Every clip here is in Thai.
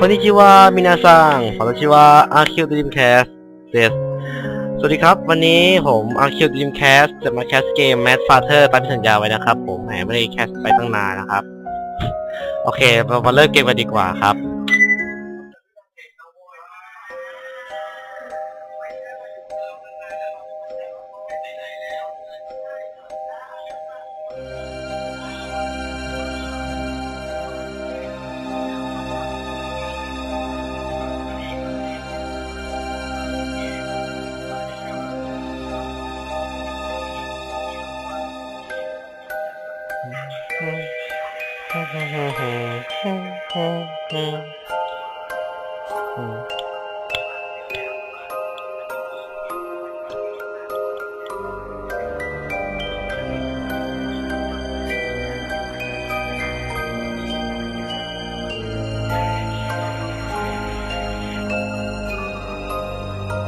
こんにちは、皆さん私はอาคิวด e ีมแคสเดสสวัสดีครับ วันนี้ผมอาคิวด e ีมแคสจะมาแคสเกม Mad Father ตามที่สัญญาไว้นะครับ ผมแหมไม่ได้แคสไปตั้งนานนะครับ โอเคเรามาเริ่มเกมกันดีกว่าครับ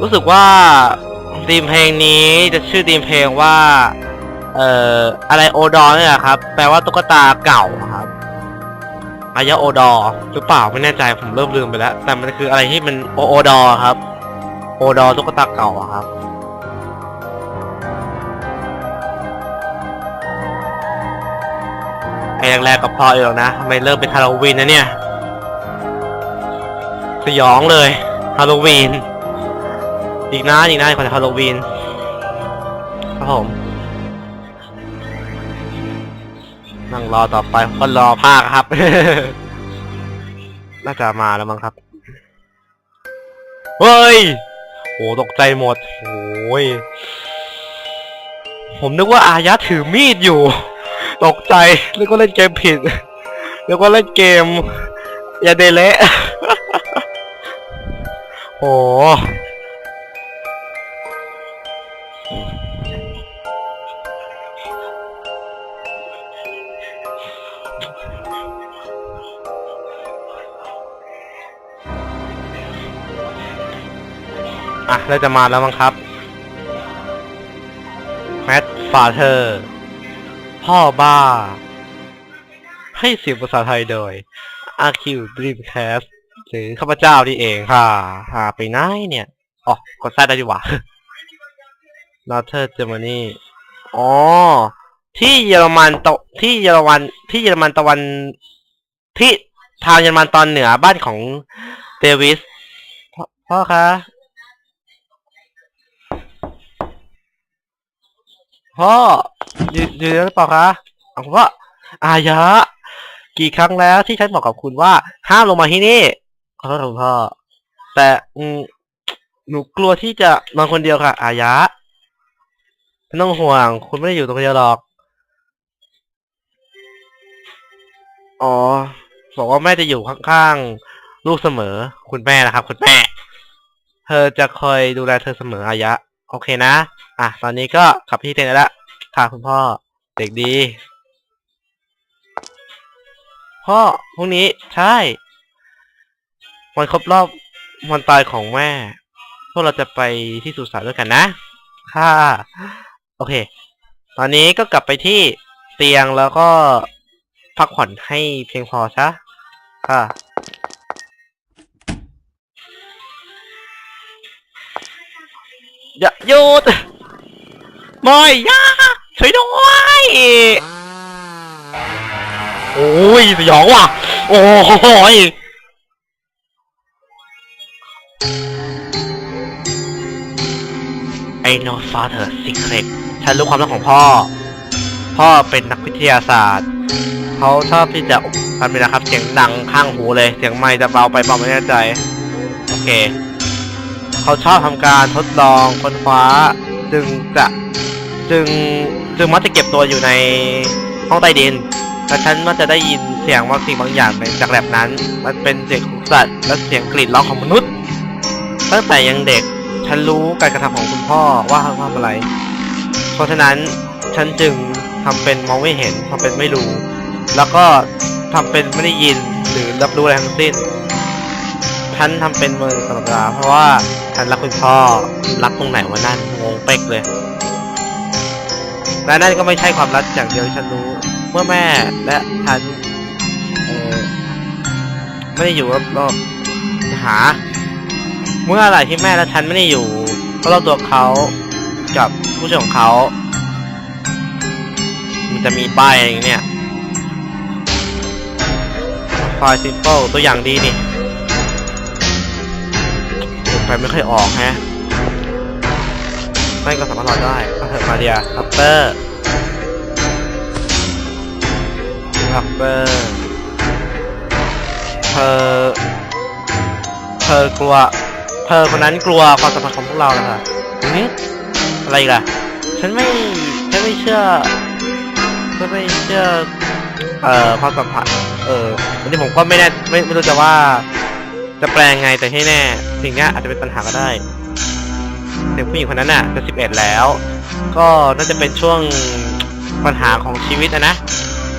รู้สึกว่าธีมเพลงนี้จะชื่อธีมเพลงว่า เอ่ออะไรโอดอเนี่ยครับ แปลว่าตุ๊กตาเก่าครับอายะโอดอหรือเปล่าไม่แน่ใจผมเริ่มลืมไปแล้ว แต่มันคืออะไรที่มันโอโอดอครับ โอดอตุ๊กตาเก่าอะครับไอ้แรกๆก็พออยู่หรอกนะทำไมเริ่มเป็นฮาโลวีนนะเนี่ย สยองเลยฮาโลวีน อีกนะอีกนะก่อนฮาโลวีนครับผมนั่งรอต่อไปคนรอภาคครับ น่าจะมาแล้วมั้งครับเฮ้ยโหตกใจหมดโอ้ยผมนึกว่าอายะถือมีดอยู่ ตกใจแล้วก็เล่นเกมผิด แล้วก็เล่นเกม อย่าเดเละโอ้ อะเราจะมาแล้วมั้งครับแมทฟาเธอร์พ่อบ้า ให้เสียงภาษาไทยโดย RQ Dreamcast หรือข้าพเจ้านี่เองค่ะหาไปไหนเนี่ย อ๋อ กดแซดได้ดีกว่า n o r t h e r Germany อ๋อ ที่เยอรมันตะที่เยอรมันที่เยอรมันตะวันที่ทางเยอรมันตอนเหนือบ้านของเดวิสพ่อคะพ่ออยู่อยู่หรือเปล่าคะเอาคุณพ่ออายะ กี่ครั้งแล้วที่ฉันบอกกับคุณว่า ห้ามลงมาที่นี่ขอโทษคุณพ่อแต่อืมหนูกลัวที่จะนอนคนเดียวค่ะ อายะ ไม่ต้องห่วง คุณไม่ได้อยู่ตรงเดียวหรอก อ๋อ บอกว่าแม่จะอยู่ข้างๆ ลูกเสมอ คุณแม่นะครับ คุณแม่ เธอจะคอยดูแลเธอเสมออายะ โอเคนะ อะ ตอนนี้ก็กลับที่เต็นแล้วค่ะคุณพ่อ เด็กดี พ่อ พรุ่งนี้ ใช่ วันครบรอบวันตายของแม่ พวกเราจะไปที่สุสานด้วยกันนะ ค่ะ อเค ตอนนี้ก็กลับไปที่เตียงแล้วก็พักผ่อนให้เพียงพอซะค่ะอย่าหยุดไม่อยาช่วยด้วยโอ้ยสยองว่ะ โอ้โหยไอ้ no father secret ฉันรู้ความลับของพ่อ พ่อเป็นนักวิทยาศาสตร์ เขาชอบที่จะทำเป็นนะครับ เสียงดังข้างหูเลย เสียงไมค์จะเบาไปเบาไม่แน่ใจ โอเค เขาชอบทำการทดลองค้นคว้า จึงจะจึงจึงมักจะเก็บตัวอยู่ในห้องใต้ดินและฉันมักจะได้ยินเสียงบางสิ่งบางอย่างในจากแลบนั้น มันเป็นเสียงของสัตว์และเสียงกรีดร้องของมนุษย์ ตั้งแต่ยังเด็ก ฉันรู้การกระทำของคุณพ่อว่าเขาทำอะไร เพราะฉะนั้นฉันจึงทำเป็นมองไม่เห็นทำเป็นไม่รู้ แล้วก็ทำเป็นไม่ได้ยินหรือรับรู้อะไรทั้งสิ้น ฉันทำเป็นมือตลอดเวลาเพราะว่าฉันรักคุณพ่อรักตรงไหนวะนั่นงงเป๊กเลยและนั่นก็ไม่ใช่ความรักอย่างเดียวฉันรู้ เมื่อแม่และฉันไม่ได้อยู่รอบรอบหา เมื่อไหร่ที่แม่และฉันไม่ได้อยู่ก็รอบตัวเขากับ ผู้ช่วยของเขา มันจะมีป้ายอะไรอย่างเนี้ยไฟล์ simple ตัวอย่างดีนี่ไปไม่ค่อยออกแฮะไม่ก็สามารถรอได้ก็เถอะมาเดียคัปเปอร์คัปเปอร์เธอเธอกลัวเธอคนนั้นกลัวความสัมพันธ์ของพวกเราแล้วค่ะหืม อะไรกล่ะ ฉันไม่ ฉันไม่เชื่อ ฉันไม่เชื่อ เอ่อความสัมพันธ์ เออวันนี้ผมก็ไม่แน่ไม่ไม่รู้จะว่า จะแปลงไงแต่ที่แน่ สิ่งนี้อาจจะเป็นปัญหาก็ได้เด็กผู้หญิงคนนั้นน่ะจะสิบเอ็ดแล้ว ก็น่าจะเป็นช่วงปัญหาของชีวิตนะนะ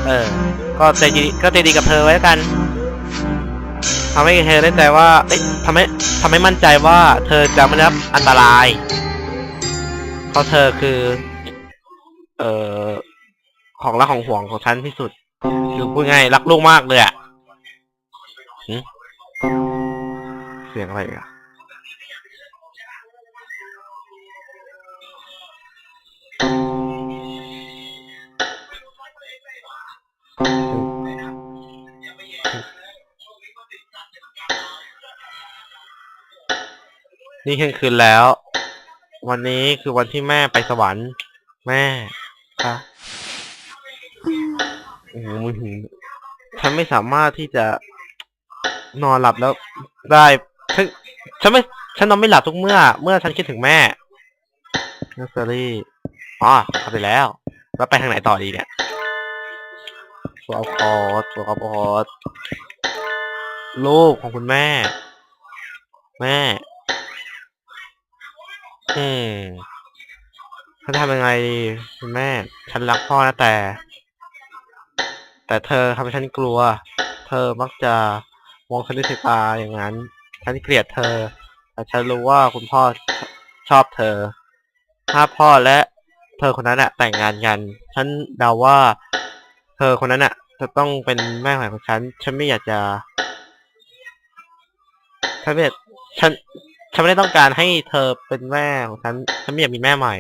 เออ ก็ใจดีก็ใจดีกับเธอไว้กันทำให้เธอได้ใจว่าเอ้ยทำให้ทำให้มั่นใจว่าเธอจะไม่ได้รับอันตราย เพราะเธอคือ เอ่อ ของรักของห่วงของฉันที่สุด คือพูดง่ายรักลูกมากเลยอะหึเสียงอะไรอะนี่เที่ยงคืนแล้ว วันนี้คือวันที่แม่ไปสวรรค์ แม่คะโอ้โหมึงถึงฉันไม่สามารถที่จะนอนหลับแล้วได้ฉันฉันไม่ ฉันนอนไม่หลับทุกเมื่อ เมื่อฉันคิดถึงแม่เนสเซอรี่อ๋อเข้าไปแล้ว แล้วไปทางไหนต่อดีเนี่ยตัวอาคอร์สตัวอาคอร์สลูกของคุณแม่ แม่ อืมฉันจะทำยังไงดีคุณแม่ ฉันรักพ่อนะแต่ แต่เธอทำให้ฉันกลัว เธอมักจะมองฉันด้วยสายตาอย่างนั้น ฉันเกลียดเธอ แต่ฉันรู้ว่าคุณพ่อชอบเธอ ถ้าพ่อและเธอคนนั้นอะแต่งงานกัน ฉันเดาว่า เธอคนนั้นอะจะต้องเป็นแม่ใหม่ของฉัน ฉันไม่อยากจะฉันไม่อยากฉัน ฉันไม่ได้ต้องการให้เธอเป็นแม่ของฉัน ฉันไม่อยากมีแม่ใหม่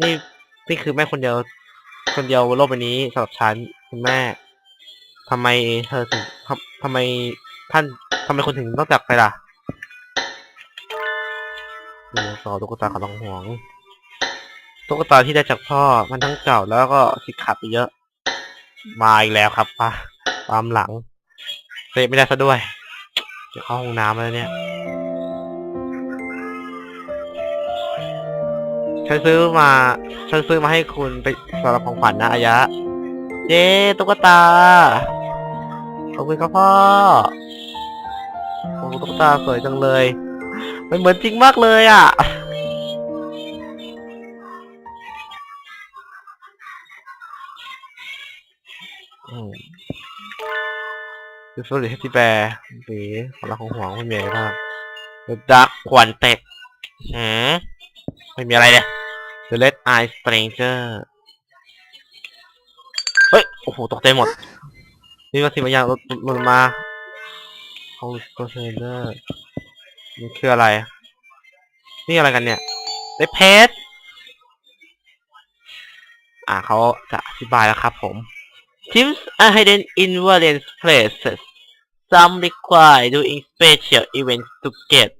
นี่นี่คือแม่คนเดียว คนเดียวบนโลกใบนี้สำหรับฉันคุณแม่ทำไมเธอถึงทำทำไมท่านทำไมคนถึงต้องจากไปล่ะดูสอตุ๊กตาของน้องหวงตุ๊กตาที่ได้จากพ่อมันทั้งเก่าแล้วก็สิขัดไปเยอะ มาอีกแล้วครับป้าตามหลังเซฟไม่ได้ซะด้วย จะเข้าห้องน้ำแล้วเนี่ย ฉันซื้อมา ฉันซื้อมาให้คุณไปสำหรับของขวัญนะอายะ เย้ตุ๊กตา ขอบคุณครับพ่อโอ้ตุ๊กตาสวยจังเลย มันเหมือนจริงมากเลยอะ อืมคือโซลิดเฮติแบร์สีของรักของห่วงไม่มีอะไรบ้างดักควันเต็ดหืมไม่มีอะไรเลย The Red Eye Stranger เฮ้ย โอ้โห ตกใจหมด นี่ก็สิ่งบาอย่างหลุดหลุดมา Holy Stranger มันคืออะไร นี่อะไรกันเนี่ยได้เพชรอ่าเขาจะอธิบายแล้วครับผม Teams are hidden in various places. Some require doing special events to get.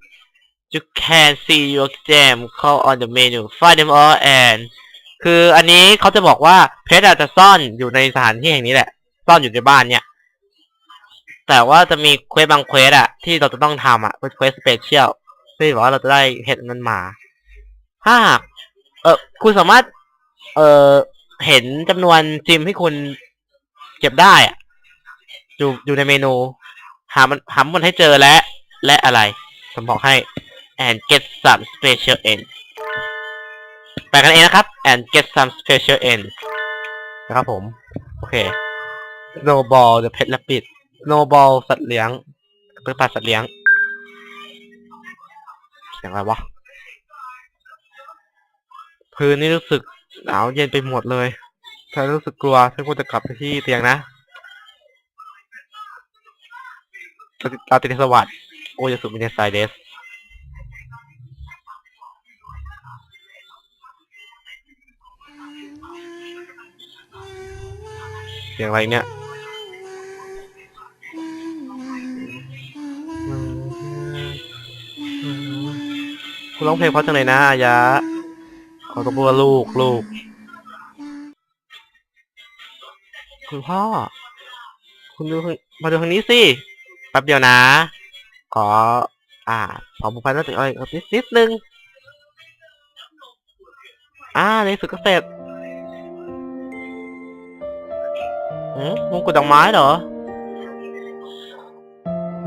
You can see your gem call on the menu. Find them all and คืออันนี้เขาจะบอกว่าเพชรอาจจะซ่อนอยู่ในสถานที่แห่งนี้แหละ ซ่อนอยู่ในบ้านเนี่ย แต่ว่าจะมีเควสบางเควสอะที่เราจะต้องทำอะเป็นเควสสเปเชียลเพื่บอกว่าเราจะได้เพชรนั้นมาถ้าหากเออคุณสามารถ เออเห็นจำนวนจิมที่คุณเก็บได้อะอยู่อยู่ในเมนู หามันหามันให้เจอและ และอะไรผมบอกให้ and get some special end แปลกันเองนะครับ and get some special end นะครับผม โอเค snowball the pet rabbit snowball สัตว์เลี้ยงเป็นปลาสัตว์เลี้ยงเสียงอะไรวะ พื้นนี่รู้สึกหนาวเย็นไปหมดเลยฉันรู้สึกกลัวฉันควรจะกลับไปที่เตียงนะราตรีสวัสดิ์โอยาสุมิเนไซเดส เสียงไรเนี่ยคุณร้องเพลงเพราะจังเลยนะอายะขาต้องพูดว่าลูกลูก คุณพ่อ คุณดูมาดูทางนี้สิแป๊บเดียวนะ ขอ อ่าขอบุพพันธ์ติอะไรนิดนิดนึง อ่าในสุดก็เสร็จ อืมมงกุฎดอกไม้เหรอ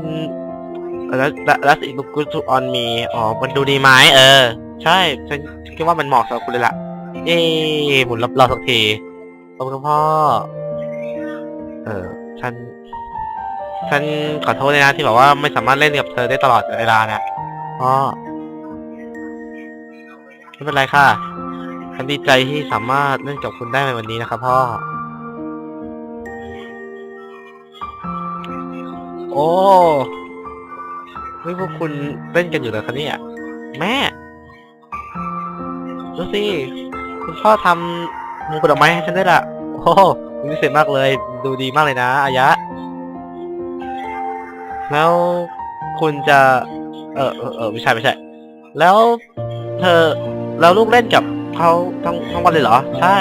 อืมแล้วแล้วสิ่งลูกกุศลออนมีอ๋อ มันดูดีไหมเออ ใช่ฉันคิดว่ามันเหมาะสำหรับคุณเลยล่ะ เย้หมุนรับเราสักทีขอบคุณพ่อ เออ ฉัน ฉันขอโทษเลยนะที่แบบว่าไม่สามารถเล่นกับเธอได้ตลอดเวลานะพ่อไม่เป็นไรค่ะ ฉันดีใจที่สามารถเล่นกับคุณได้ในวันนี้นะครับพ่อ โอ้เฮ้ยพวกคุณเล่นกันอยู่เหรอคะเนี่ยแม่ดูสิคุณพ่อทำมงกุฎดอกไม้ให้ฉันด้วยล่ะ โอ้โหพิเศษมากเลย ดูดีมากเลยนะ อายะ แล้วคุณจะ เออเออเออไม่ใช่ไม่ใช่ แล้วเธอแล้วลูกเล่นกับเขาทั้งทั้งวันเลยเหรอ ใช่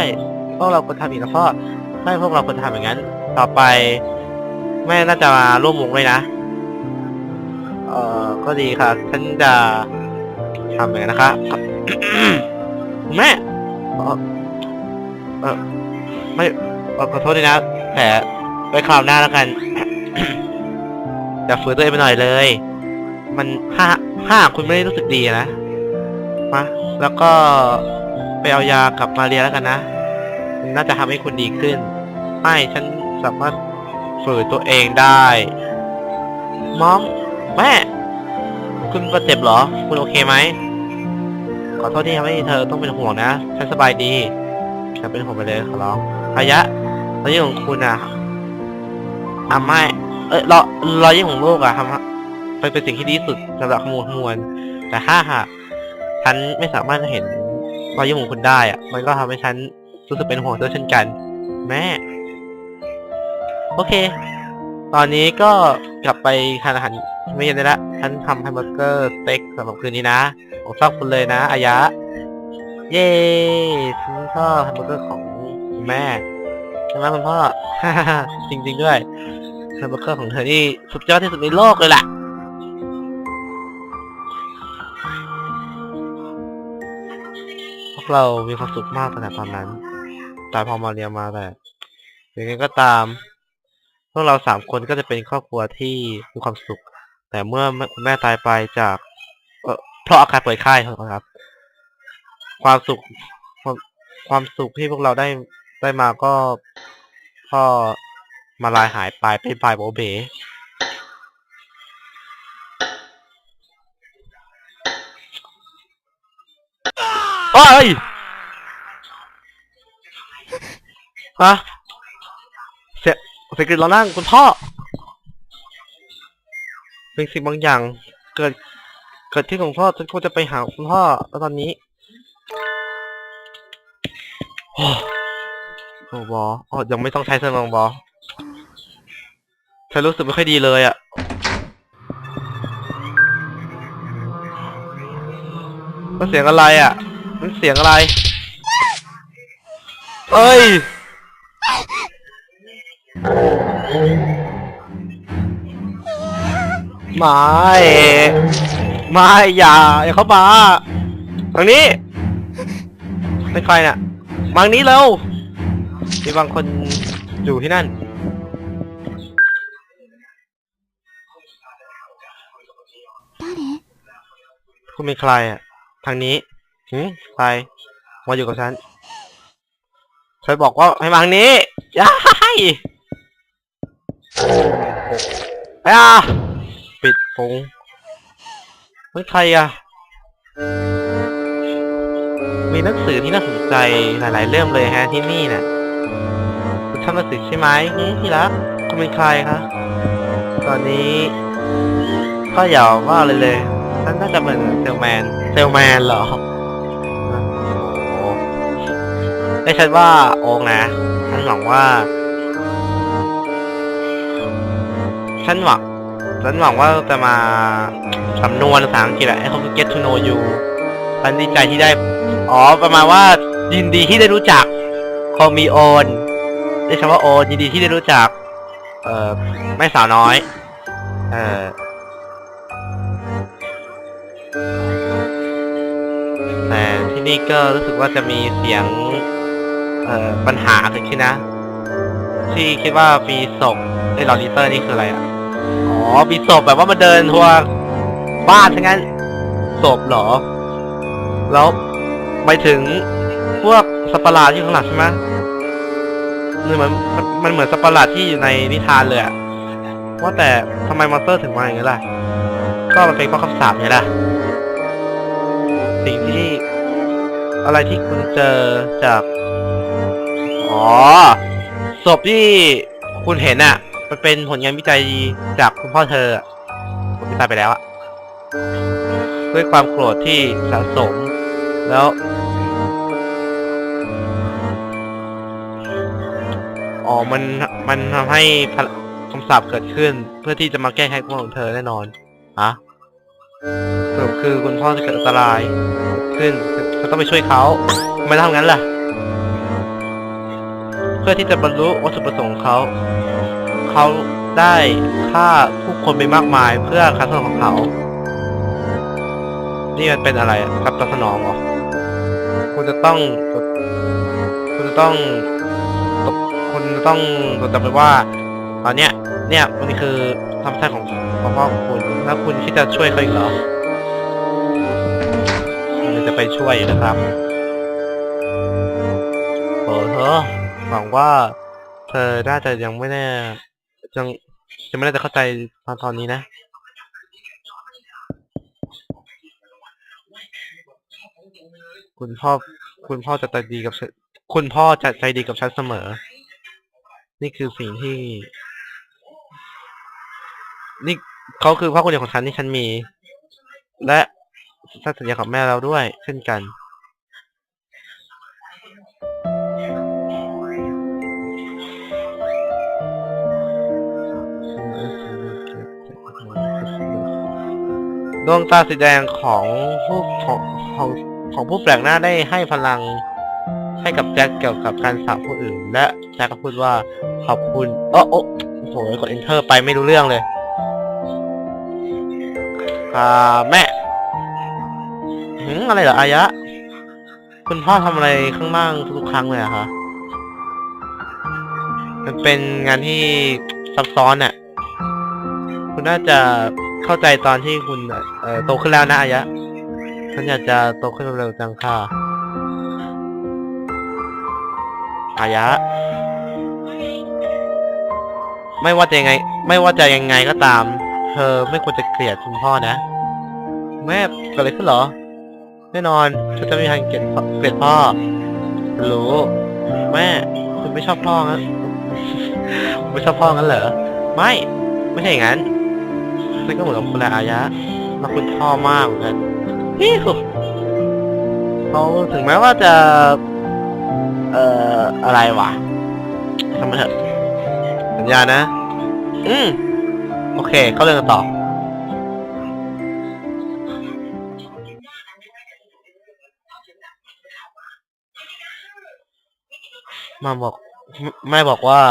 พวกเราควรทำอีกนะพ่อใช่พวกเราควรทำอย่างนั้น ต่อไป แม่น่าจะมาร่วมวงด้วยนะ เออก็ดีค่ะฉันจะทำอย่างนั้นนะคะคุณแม่เออเออไม่เอ่อขอโทษด้วยนะ แต่ไว้คราวหน้าแล้วกันอย่าฝืนตัวเองไปหน่อยเลย มันถ้าถ้าคุณไม่ได้รู้สึกดีอะนะ มา แล้วก็ไปเอายากับมาเรียแล้วกันนะ น่าจะทำให้คุณดีขึ้น ไม่ ฉันสามารถ ฝืนตัวเองได้มอมแม่ คุณบาดเจ็บเหรอ คุณโอเคไหม ขอโทษที่ทำให้เธอต้องเป็นห่วงนะ ฉันสบายดีฉันเป็นห่วงไปเลยขอร้องอายะรอยยิ้มของคุณอะอะไม่เอ้ยรอยรอยยิ้มของโลกอะทำไปเป็นสิ่งที่ดีสุดสำหรับขมวลขมวลแต่ถ้าหากฉันไม่สามารถเห็นรอยยิ้มของคุณได้อะมันก็ทำให้ฉันรู้สึกเป็นห่วงด้วยเช่นกัน แม่ โอเค ตอนนี้ก็กลับไปทานอาหารไม่เย็นได้ละฉันทำแฮมเบอร์เกอร์สเต็กสำหรับคืนนี้นะ ผมชอบคุณเลยนะอายะ เย้ฉันชอบแฮมเบอร์เกอร์ของแม่ใช่ไหมคุณพ่อ จริง ๆ ด้วยแฮมเบอร์เกอร์ของเธอนี่สุดยอดที่สุดในโลกเลยล่ะพวกเรามีความสุขมากตั้งแต่ตอนนั้นแต่พอมาเรียนมาแต่ยังไงก็ตาม พวกเราสามคนก็จะเป็นครอบครัวที่มีความสุข แต่เมื่อคุณแม่ตายไปจาก เอ่อเพราะอาการป่วยไข้ครับ ความสุขความความสุขที่พวกเราได้ได้มาก็ก็มาลายหายไปเป็นปลายโบเบโอ้ยฮะ เสียเสียงกรีดเรานั่งคุณพ่อเป็นสิ่งบางอย่าง เกิด เกิดที่ของพ่อฉันควรจะไปหาคุณพ่อแล้วตอนนี้โอ้โหบออ๋อยังไม่ต้องใช้สมองบอฉันรู้สึกไม่ค่อยดีเลยอะ่ะมันเสียงอะไรอะ่ะ มันเสียงอะไร เอ้ย ไม่ไม่อย่าอย่าเข้ามาทางนี้เป็นใครน่ะมาทางนี้เร็วมีบางคนอยู่ที่นั่น คุณเป็นใครอะ ทางนี้หืมใครมาอยู่กับฉันฉันบอกว่าให้มาทางนี้ย้าย อะปิดฟงเป็นใครอะ มีหนังสือที่น่าสนใจหลาย ๆเล่มเลยฮะที่นี่น่ะคุณชอบหนังสือใช่ไหมหืมที่รักคุณเป็นใครคะ ตอนนี้ก็อย่าว่าเลยเลยนั่นน่าจะเป็นเซลแมน เซลแมนเหรอโอ้ได้ฉันว่าโองนะ ฉันหวังว่า ฉันหวังฉันหวังว่าจะมาสำนวนภาษาอังกฤษอะให้เขา get to know you ฉันดีใจที่ได้ อ๋อ ประมาณว่ายินดีที่ได้รู้จักคอมีโอนได้คำว่าโอนยินดีที่ได้รู้จัก เอ่อแม่สาวน้อย เอ่อแต่ที่นี่ก็รู้สึกว่าจะมีเสียง เอ่อปัญหาเกิดขึ้นนะ ที่คิดว่ามีศพไอ้ลอริเตอร์นี่คืออะไรอะ อ๋อมีศพแบบว่ามาเดินทัวร์บ้านทั้งนั้นศพเหรอ แล้วไปถึงพวกสัตว์ประหลาดที่ข้างหลังใช่ไหมนเหมือนมันมันเหมือนสัตว์ประหลาดที่อยู่ในนิทานเลยอะว่าแต่ทำไมมอนสเตอร์ถึงมาอย่างนี้ล่ะ ก็มันเป็นเพราะคำสาปไงล่ะ สิ่งที่อะไรที่คุณเจอจาก อ๋อศพที่คุณเห็นอะ มันเป็นผลงานวิจัยจากคุณพ่อเธอผมที่ตายไปแล้วอะด้วยความโกรธที่สะสม แล้วอ๋อมันมันทำให้คำสาปเกิดขึ้น เพื่อที่จะมาแก้ไขความของเธอแน่นอนอะสรุปคือคุณพ่อจะเกิดอันตรายขึ้นเธอต้องไปช่วยเขาทำไมต้องทำงั้นล่ะ เพื่อที่จะบรรลุวัตถุประสงค์ของเขา เขาได้ฆ่าผู้คนไปมากมายเพื่อกาสนองของเขา นี่มันเป็นอะไรอะกับตอบสนองเหรอ คุณจะต้อง คุณจะต้อง คุณจะต้องจำไว้ว่า ตอนเนี้ย เนี่ยมันคือธรรมชาติของของพ่อของคุณ แล้วคุณคิดจะช่วยเขาอีกเหรอคุณจะไปช่วยนะครับโอ้เธอหวังว่าเธอน่าจะยังไม่แน่ ยังยังไม่น่าจะเข้าใจตอนตอนนี้นะ คุณพ่อ คุณพ่อจะใจดีกับฉันคุณพ่อจะใจดีกับฉันเสมอ นี่คือสิ่งที่ นี่เขาคือพ่อคนเดียวของฉันที่ฉันมี และสัญญากับแม่เราด้วย เช่นกัน ดวงตาสีแดงของผู้ของของของผู้แปลกหน้าได้ให้พลังให้กับแจ็คเกี่ยวกับการสาบผู้อื่น และแจ็คก็พูดว่าขอบคุณเออโอ้โหกด enter ไปไม่รู้เรื่องเลยอ่าแม่หืมอะไรเหรออายะ คุณพ่อทำอะไรข้างล่างทุกครั้งเลยอะคะมันเป็นงานที่ซับซ้อนอะคุณน่าจะ เข้าใจตอนที่คุณเอ่อโตขึ้นแล้วนะอายะฉันอยากจะโตขึ้นเร็วๆจังค่ะอายะ ไม่ว่าจะยังไง ไม่ว่าจะยังไงก็ตาม เธอไม่ควรจะเกลียดคุณพ่อนะ แม่เกิดอะไรขึ้นเหรอ แน่นอนฉันจะไม่มีทางเกลียดพ่อเกลียดพ่อรู้แม่คุณไม่ชอบพ่องั้นไม่ชอบพ่องั้นเหรอ ไม่ ไม่ใช่อย่างนั้น นั่นก็เหมือนกับคุณแหละอายะรักคุณพ่อมากเหมือนกันฮิวเขาถึงแม้ว่าจะ เอ่อ อะไรวะทำไมเถอะสัญญานะ อืม โอเค เข้าเรื่องกันต่อ มาบอก แม่แม่บอกว่า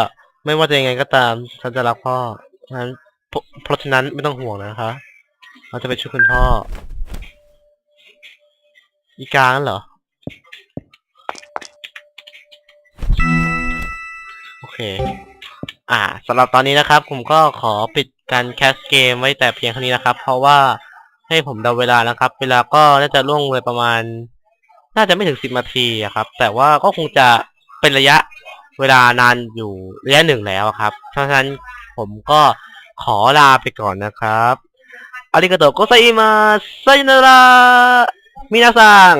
ไม่ว่าจะยังไงก็ตาม ฉันจะรักพ่อเพราะฉะนั้น เพราะเพราะฉะนั้นไม่ต้องห่วงนะคะ เราจะไปช่วยคุณพ่อ อีกานั่นเหรอ โอเค อ่าสำหรับตอนนี้นะครับ ผมก็ขอปิดการแคสเกมไว้แต่เพียงเท่านี้นะครับ เพราะว่าให้ผมเดาเวลานะครับ เวลาก็น่าจะล่วงเลยประมาณ น่าจะไม่ถึงสิบนาทีอะครับ แต่ว่าก็คงจะเป็นระยะเวลานานอยู่ระยะหนึ่งแล้วครับ เพราะฉะนั้นผมก็ ขอลาไปก่อนนะครับอาริกาโตโกไซมาไซนารามินาซัง